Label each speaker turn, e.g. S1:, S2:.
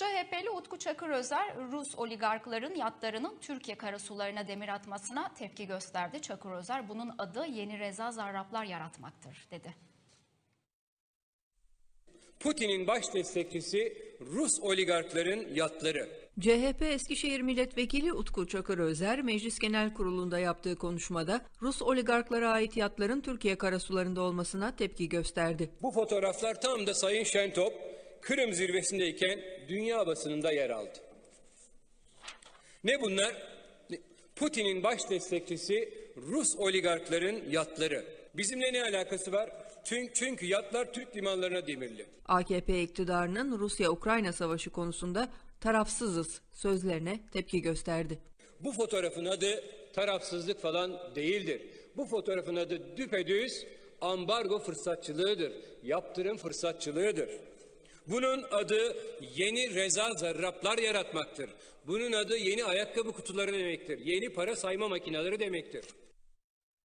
S1: CHP'li Utku Çakırözer, Rus oligarkların yatlarının Türkiye karasularına demir atmasına tepki gösterdi. Çakırözer, bunun adı yeni reza zarraplar yaratmaktır, dedi.
S2: Putin'in baş destekçisi Rus oligarkların yatları.
S3: CHP Eskişehir Milletvekili Utku Çakırözer, Meclis Genel Kurulu'nda yaptığı konuşmada Rus oligarklara ait yatların Türkiye karasularında olmasına tepki gösterdi.
S2: Bu fotoğraflar tam da Sayın Şentop Kırım zirvesindeyken dünya basınında yer aldı. Ne bunlar? Putin'in baş destekçisi Rus oligarkların yatları. Bizimle ne alakası var? Çünkü, çünkü yatlar Türk limanlarına demirli.
S3: AKP iktidarının Rusya-Ukrayna savaşı konusunda tarafsızız sözlerine tepki gösterdi.
S2: Bu fotoğrafın adı tarafsızlık falan değildir. Bu fotoğrafın adı düpedüz ambargo fırsatçılığıdır. Yaptırım fırsatçılığıdır. Bunun adı yeni reza zarraplar yaratmaktır. Bunun adı yeni ayakkabı kutuları demektir. Yeni para sayma makineleri demektir.